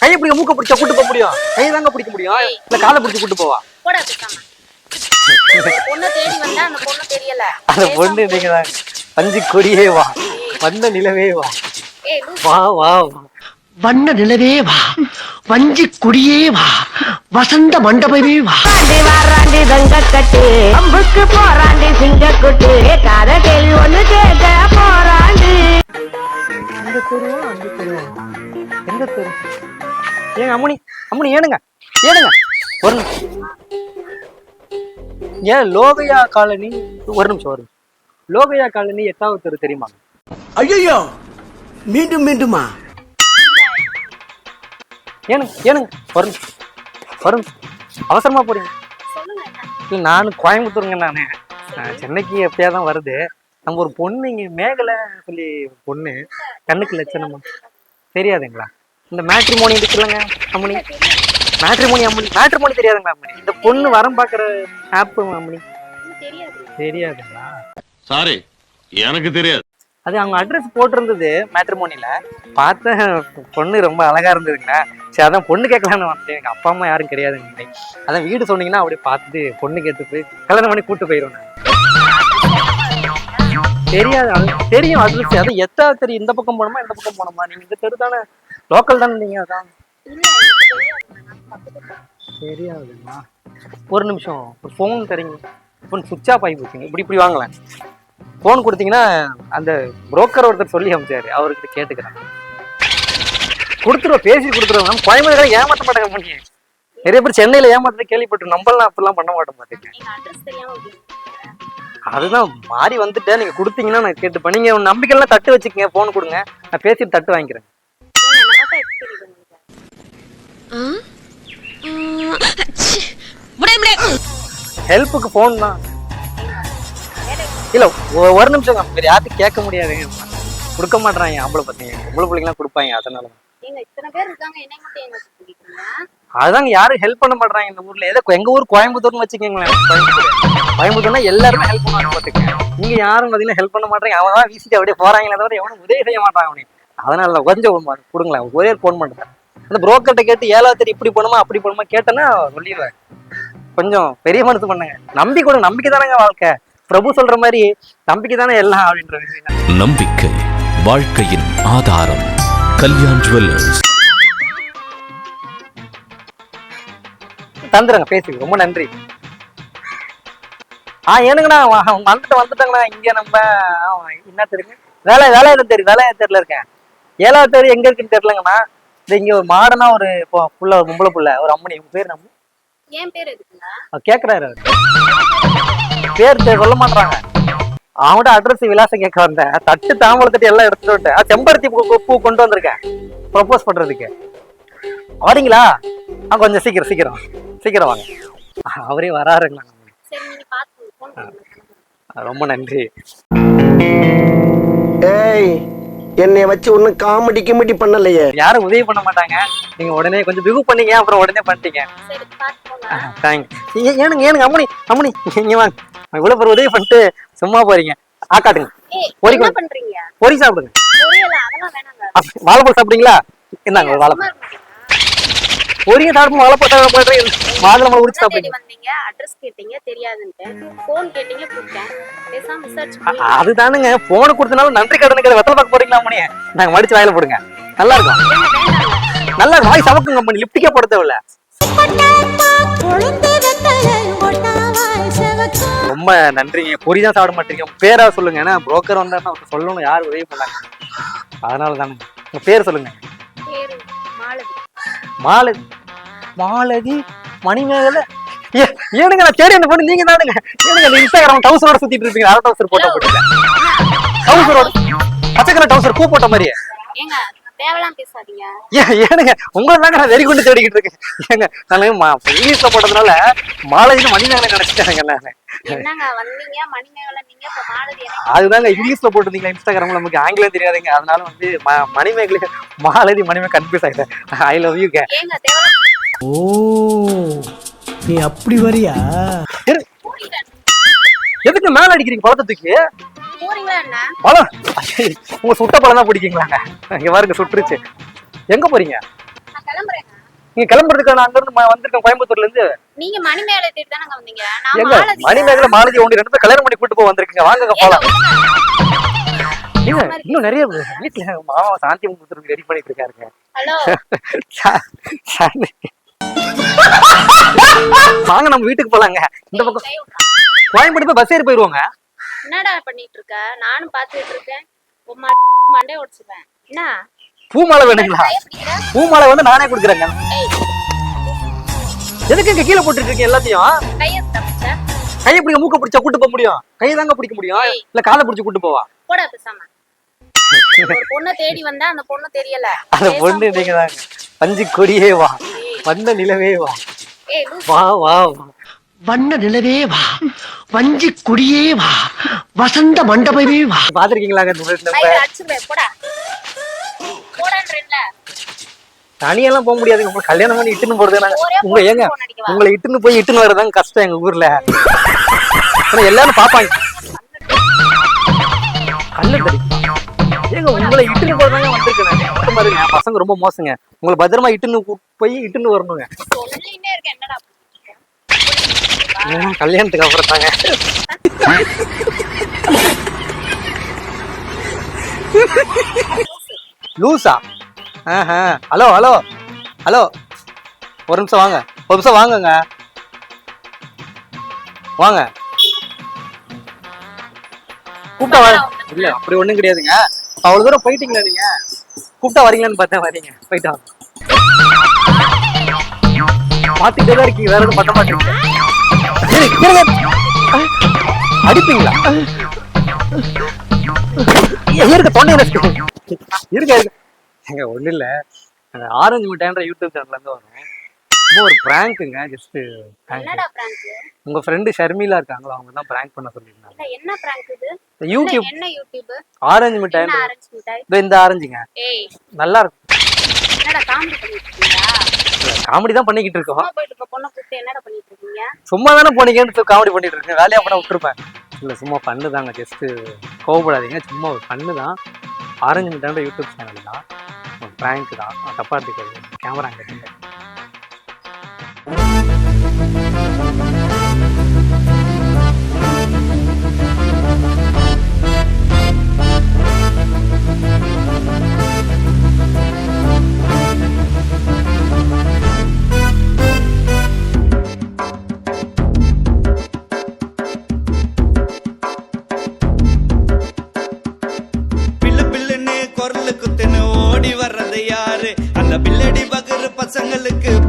கையை பிடிக்க மூக்க பிடிச்சா கூட்டு போக முடியும். கையை தாங்க பிடிக்க முடியும். இல்ல காலை பிடிச்சு கூட்டு போவா. அந்த பொண்ணு தெரியல. அந்த பொண்ணு நீங்க தான். பஞ்சு கொடியே வா. வந்த நிலவே வா. வா வா வா. வண்ண நிலவே வா. வஞ்சி கொடியே வா. வசந்த மண்டபமே வா. வாராண்டி வாராண்டி தங்க கட்டு அம்புக்கு போராண்டி சிங்க குட்டு காத கேள்வி ஒண்ணு கேட்க போராண்டி. எந்த தெருவா அந்த தெருவா எந்த தெரு? ஏங்க அம்முனி அம்முனி ஏனுங்க ஏனுங்க. ஒரு நிமிஷம். ஏன் லோகையா காலனி? ஒரு நிமிஷம் ஒரு லோகையா காலனி எட்டாவது தெரு தெரியுமா? ஐயோ மீண்டும் மீண்டுமா? ஏனுங்க ஏனுங்க. ஒரு நிமிஷம் ஒரு நிமிஷம். அவசரமா போறீங்க. இல்லை நானும் கோயம்புத்தூருங்க நானு. சென்னைக்கு எப்பயா தான் வருது. நம்ம ஒரு பொண்ணு இங்க மேகலை சொல்லி பொண்ணு. கண்ணுக்கு லட்சணமா. தெரியாதுங்களா? இந்த மேட்ரிமோனி இருக்குல்லங்க அம்மணி. மேட்ரிமோனி அம்மணி. மேட்ரிமோனி தெரியாதுங்களா அம்மணி? இந்த பொண்ணு வரம் பார்க்குற ஆப் அம்மணி. தெரியாதுங்களா? சாரி எனக்கு தெரியாது. அது அவங்க அட்ரஸ் போட்டிருந்தது மேட்ரிமோனில பார்த்தேன் பொண்ணு ரொம்ப அழகா இருந்ததுங்க சரி அதான் பொண்ணு கேட்கலான்னு வந்தேன். எங்க அப்பா அம்மா யாரும் கிடையாதுங்க அதான் வீடு சொன்னீங்கன்னா அப்படியே பார்த்துட்டு பொண்ணு கேட்டு போய் கல்யாணம் பண்ணி கூட்டு போயிடும் தெரியாது தெரியும் அட்ரஸ் அது எத்தாவது தெரியும் இந்த பக்கம் போனோமா இந்த பக்கம் போனோமா நீங்க இந்த தெரு தானே லோக்கல் தானே நீங்க அதான்? இல்ல எனக்கு தெரியாது நான் பக்கத்துல தெரியாதுங்களா ஒரு நிமிஷம் ஒரு ஃபோன் தரீங்க. ஃபோன் சுவிட்ச் ஆஃப் ஆகி போச்சுங்க. இப்படி இப்படி வாங்கலாம். ஃபோன் கொடுத்தீங்கன்னா அந்த புரோக்கர் ஒருத்தர் சொல்லி அமைச்சாரு. அவர்கிட்ட கேட்டுக்கிறேன். கொடுத்துருவோம் பேசி கொடுத்துருவோம். நம்ம கோயம்புத்தூர் ஏமாற்ற மாட்டாங்க பண்ணி நிறைய பேர் சென்னையில ஏமாத்த கேள்விப்பட்டு நம்மளாம் அப்படிலாம் பண்ண மாட்டோம் இப்படி அதுதான் மாறி வந்துட்டேன். நீங்க கொடுத்தீங்கன்னா நான் கேட்டுப்பேன். நீங்க உங்க நம்பிக்கைலாம் தட்டு வச்சுக்கங்க. ஃபோன் கொடுங்க. நான் பேசிட்டு தட்டு வாங்கிக்கிறேன் ஏங்க என்ன பார்த்தா எப்படி தெரியுது உங்களுக்கு ஹெல்ப்புக்கு ஃபோன் தான். இல்ல ஒரு நிமிஷம் வேற யார்ட்டும் கேட்க முடியாது. கொடுக்க மாட்டாங்க ஆம்பளை பசங்க. பொம்பளை பிள்ளைங்கலாம் கொடுப்பாங்க அதனால அதுதாங்க யாரும் ஹெல்ப் பண்ண மாட்டாங்க இந்த ஊர்ல. ஏதோ எங்க ஊர் கோயம்புத்தூர்னு வச்சுக்கோங்களேன். கோயம்புத்தூர். கோயம்புத்தூர்னா எல்லாருமே ஹெல்ப் பண்ணுவாங்க பாத்துக்கங்க. நீங்க யாரும் பாத்தீங்கன்னா ஹெல்ப் பண்ண மாட்டாங்க அவன் தான் வீசிட்டு அப்படியே போறாங்களே தவிர எவனும் உதவி செய்ய மாட்டாங்க அவனுக்கு அதனால தான் கொஞ்சம் ஒரு கொடுங்களேன். ஒரே ஃபோன் பண்ணுறேன் அந்த புரோக்கர்கிட்ட கேட்டு ஏழாவது இப்படி பண்ணுமா அப்படி பண்ணுமா கேட்டேன்னா சொல்லிடுவேன். கொஞ்சம் பெரிய மனசு பண்ணுங்க. நம்பி கூட நம்பிக்கை தானங்க வாழ்க்கை. பிரபு சொல்ற மாதிரி நம்பிக்கை தானே எல்லாம் அப்படின்ற விஷயம். நம்பிக்கை வாழ்க்கையின் ஆதாரம் கல்யாண் ஜுவல்லர்ஸ். தந்துடுங்க பேசி ரொம்ப நன்றி. ஆ ஏனுங்கண்ணா வந்துட்டு வந்துட்டாங்கண்ணா இங்க நம்ம என்ன தெரியுங்க வேலை வேலையில தெரியும் வேலையில தெரியல இருக்கேன். ஏழாவது தெரு எங்க இருக்குன்னு தெரியலங்கண்ணா. இது இங்க ஒரு மாடனா ஒரு புள்ள ஒரு பொம்பளை புள்ள ஒரு அம்மனி உங்க பேர் நம்ம ஏன் பேர் எதுக்குங்க அவர் கேக்குறாரு அவரு. பேர் தெ- சொல்ல மாட்டாங்க அவங்கள்ட்ட அட்ரஸ் விலாசம் கேட்க வந்தேன். தட்டு தாம்பூல தட்டு எல்லாம் எடுத்துட்டு வந்துட்டேன். ஆ, செம்பருத்தி பூ கொண்டு வந்திருக்கேன். ப்ரப்போஸ் பண்றதுக்கு. வரீங்களா? ஆ கொஞ்சம் சீக்கிரம் சீக்கிரம். சீக்கிரம் வாங்க. அவரே வராருங்களா பண்ணுங்க ரொம்ப நன்றி. ஏய் என்னைய வச்சு ஒன்னும் காமெடி கிமெடி பண்ணலையே. யாரும் உதவி பண்ண மாட்டாங்க. நீங்க உடனே கொஞ்சம் பிகு பண்ணீங்க அப்புறம் உடனே பண்ணிட்டீங்க. தேங்க்ஸ் ஏனுங்க ஏனுங்க அம்மனி அம்மனி இங்க வாங்க. இவ்வளவு பேர் உதவி பண்ணிட்டு சும்மா போறீங்க. ஆக்காட்டுங்க. என்ன. பண்றீங்க? பொரி சாப்பிடுங்க. வாழைப்பழம் சாப்பிடுங்களா இந்தாங்க ஒரு வாழைப்பழம். பொரிங்க சாப்பிடும் வாழைப்பழம் சாப்பிடுறீங்க மாதுளம்பழம் உரிச்சு சாப்பிடுங்க வந்தீங்க? அட்ரஸ் கேட்டீங்க தெரியாதுன்ட்டு. போன் கேட்டீங்க கொடுத்தேன் பேசாம விசாரிச்சு அ- போய் அதுதானுங்க போன கொடுத்தனால நன்றி கடனுக்கு வெத்தலை பார்க்க போறீங்களா அம்மனி நாங்க மடிச்சு வாயில போடுங்க. நல்லா இருக்கும். நல்லா இருக்கும். வாய் சவக்குங்க அம்மனி லிப்டிக்கே போட தேவையில்ல. ரொம்ப நன்றிங்க. பொரி தான் சாப்பிட மாட்டீங்க. பேரா சொல்லுங்க. ஏன்னா புரோக்கர் வந்தா சொல்லணும். யார் உதவி பண்ணாங்க? அதனால தானுங்க. உங்க பேர் சொல்லுங்க. மாலதி மாலதி மணிமேகலை. ஏனுங்க நான் தேடி அந்த பொண்ணு நீங்க தானுங்க. ஏனுங்க இந்த இன்ஸ்டாகிராம் டவுசரோட சுத்திட்டு இருப்பீங்க அரை டவுசர் போட்டோ போட்டுங்க டவுசரோட பச்சை கலர் டவுசர் பூ போட்ட மாதிரியே. ஏங்க தேவலாம் பேசாதீங்க. ஏன் ஏனுங்க உங்களை தாங்க நான் வெறி கொண்டு தேடிக்கிட்டு இருக்கேன். ஏங்க நான் இங்கிலீஷ்ல போட்டதுனால மாலதினு மணிமேகலை நினைச்சிட்டேங்க நான். என்னங்க வந்தீங்க? மணிமேகலை நீங்க? இப்ப மாலதி எனக்கு அதுதாங்க இங்கிலீஷ்ல போட்டிருந்தீங்களா இன்ஸ்டாகிராம்ல நமக்கு ஆங்கிலம் தெரியாதுங்க. அதனால வந்து ம- மணிமேகலை மாலதி மணிமே கன்ஃபியூஸ் ஆயிட்டேன். ஐ லவ் யூ கே ஓ நீ அப்படி வரியா? எதுக்கு மேல அடிக்கிறீங்க பழத்தை தூக்கி? பழம்? உங்க சுட்ட பழம் தான் பிடிக்குங்களாங்க. இங்க பாருங்க சுட்டுருச்சு. எங்க போறீங்க? நீங்க கிளம்புறதுக்கு நான் அங்க இருந்து வந்திருக்கேன் கோயம்புத்தூர்ல இருந்து நீங்க மணி மேல தேடி தானங்க வந்தீங்க? எங்க? மாலதி மணிமேகலை மாலதி ஒண்ணு ரெண்டு கல்யாணம் பண்ணி கூட்டு போக வந்திருக்கீங்க. வாங்க போலாம். இன்னும் நிறைய வீட்டுல மாமா சாந்தி ரெடி பண்ணிட்டு இருக்காருங்க. வாங்க நம்ம வீட்டுக்கு போலாங்க. இந்த பக்கம் கை விட்றா. கோயம்புத்தூர் போய் பஸ் ஏறி போயிருவோங்க. என்னடா பண்ணிட்டு இருக்க? நானும் பாத்துட்டு இருக்கேன். மண்டே உடைச்சுப்பேன். என்ன? பூமாலை வேணுங்களா? பூமாலை வந்து நானே கொடுக்குறேங்க. எதுக்கு இங்க கீழே போட்டுட்டு இருக்கீங்க எல்லாத்தையும்? கைய பிடிக்க மூக்க பிடிச்சா கூட்டு போக முடியும். கையை தாங்க பிடிக்க முடியும். இல்ல காலை பிடிச்சு கூட்டு போவா? போடா பேசாம ஒரு பொண்ணை தேடி வந்தா அந்த பொண்ணு தெரியல. அந்த பொண்ணு நீங்க தாங்க பஞ்சு கொடியே வா. வந்த நிலவே வா. வா வா வா. வண்ண நிலவே வா. வஞ்சி கொடியே வா. வசந்த மண்டபமே வா. பாத்திருக்கீங்களாங்க தனியெல்லாம் போக முடியாதுங்க உங்களை கல்யாணம் பண்ணி இட்டுன்னு போறது நாங்க உங்க ஏங்க? உங்களை இட்டுன்னு போய் இட்டுன்னு வரதாங்க கஷ்டம் எங்க ஊர்ல. எல்லாரும் பாப்பாங்க கல்லு ஏங்க உங்களை இட்டுன்னு போறதாங்க வந்திருக்கேன் பாருங்க பசங்க ரொம்ப மோசங்க. உங்களை பத்திரமா இட்டுன்னு போய் இட்டுன்னு வரணுங்க. கல்யாணத்துக்கு அப்புறம் தாங்க. லூசா? ஆஹா. Hello hello. ஹலோ. ஒரு நிமிஷம் வாங்க. ஒரு நிமிஷம் வாங்குங்க. வாங்க. கூப்பிட்டா வர இல்ல அப்படி ஒண்ணும் கிடையாதுங்க. அவ்வளவு தூரம் போயிட்டீங்களா நீங்க? கூப்பிட்டா வரீங்களான்னு பார்த்தேன் வரீங்க. போயிட்டா பாத்துக்கிட்டே தான் இருக்கீங்க. வேற எதுவும் பண்ண மாட்டேங்க. அடிப்பீங்களா? இருக்க தொண்டை இருக்கு இருக்க எங்க ஒண்ணு இல்ல. ஆரஞ்சு மிட்டாய்ன்ற யூடியூப் சேனல்ல இருந்து வரும். சும்மா ஒரு பிராங்க்குங்க ஜஸ்ட் உங்க ஃப்ரெண்டு ஷர்மிலா இருக்காங்களா? அவங்க தான் பிராங்க் பண்ண சொல்லியிருந்தாங்க. இல்ல என்ன பிராங்க் இது? யூடியூப் என்ன யூடியூப் ஆரஞ்சு மிட்டாய் ஆரஞ்சு மிட்டாய் இந்த ஆரஞ்சுங்க ஏய். நல்லா இருக்கும் என்னடா காமெடி பண்ணிட்டு காமெடி தான் பண்ணிக்கிட்டு இருக்கோம். போயிட்டு இருக்க பொண்ணை கூப்பிட்டு என்னடா பண்ணிட்டு இருக்கீங்க? சும்மா தானே போனீங்கன்னு காமெடி பண்ணிட்டு இருக்கேன் வேலையா பண்ண விட்டுருப்பேன். இல்ல சும்மா பண்ணு தாங்க ஜஸ்ட் கோவப்படாதீங்க. சும்மா ஒரு பண்ணு தான். ஆரஞ்சு மிட்டாய் யூடியூப் சேனல் தான். பிராங்க் தான். தப்பாக எடுத்துக்காது கேமரா அங்கே பில்லுன்னு